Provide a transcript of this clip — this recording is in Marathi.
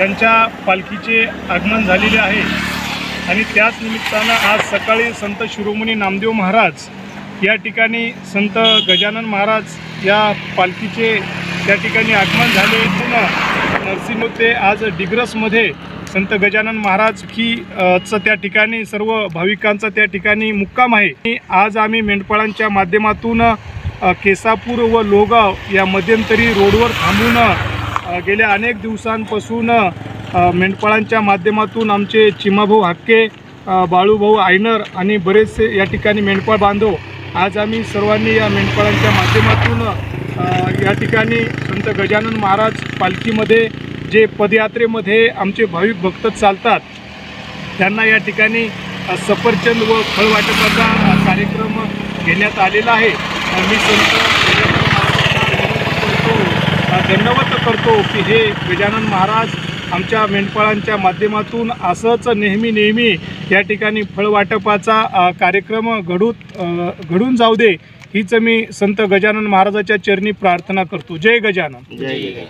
यांच्या पालखीचे आगमन झालेले आहे. आणि त्याच निमित्तानं आज सकाळी संत शिरोमणी नामदेव महाराज या ठिकाणी संत गजानन महाराज या पालखीचे त्या ठिकाणी आगमन झाले. पुन्हा नरसिंह ते आज डिग्रसमध्ये संत गजानन महाराज की चं त्या ठिकाणी सर्व भाविकांचा त्या ठिकाणी मुक्काम आहे. आज आम्ही मेंढपाळांच्या माध्यमातून केसापूर व लोहगाव या मध्यंतरी रोडवर थांबून गेल्या अनेक दिवसांपासून मेंढपाळांच्या माध्यमातून आमचे चिमाभाऊ हक्के बाळूभाऊ आयनर आणि बरेचसे या ठिकाणी मेंढपाळ बांधव आज आम्ही सर्वांनी या मेंढपाळांच्या माध्यमातून या ठिकाणी संत गजानन महाराज पालखीमध्ये जे पदयात्रेमध्ये आमचे भाविक भक्त चालतात त्यांना या ठिकाणी सफरचंद व फळ वाटपाचा कार्यक्रम घेण्यात आलेला आहे. मी संत गजानन महाराजांना विनंती करतो अ, दंडवत करतो की हे गजानन महाराज आमच्या मेंढपाळांच्या माध्यमातून असंच नेहमी नेहमी या ठिकाणी फळवाटपाचा कार्यक्रम घडूत घडून जाऊ दे हीच मी संत गजानन महाराजाच्या चरणी प्रार्थना करतो. जय गजानन. जय जय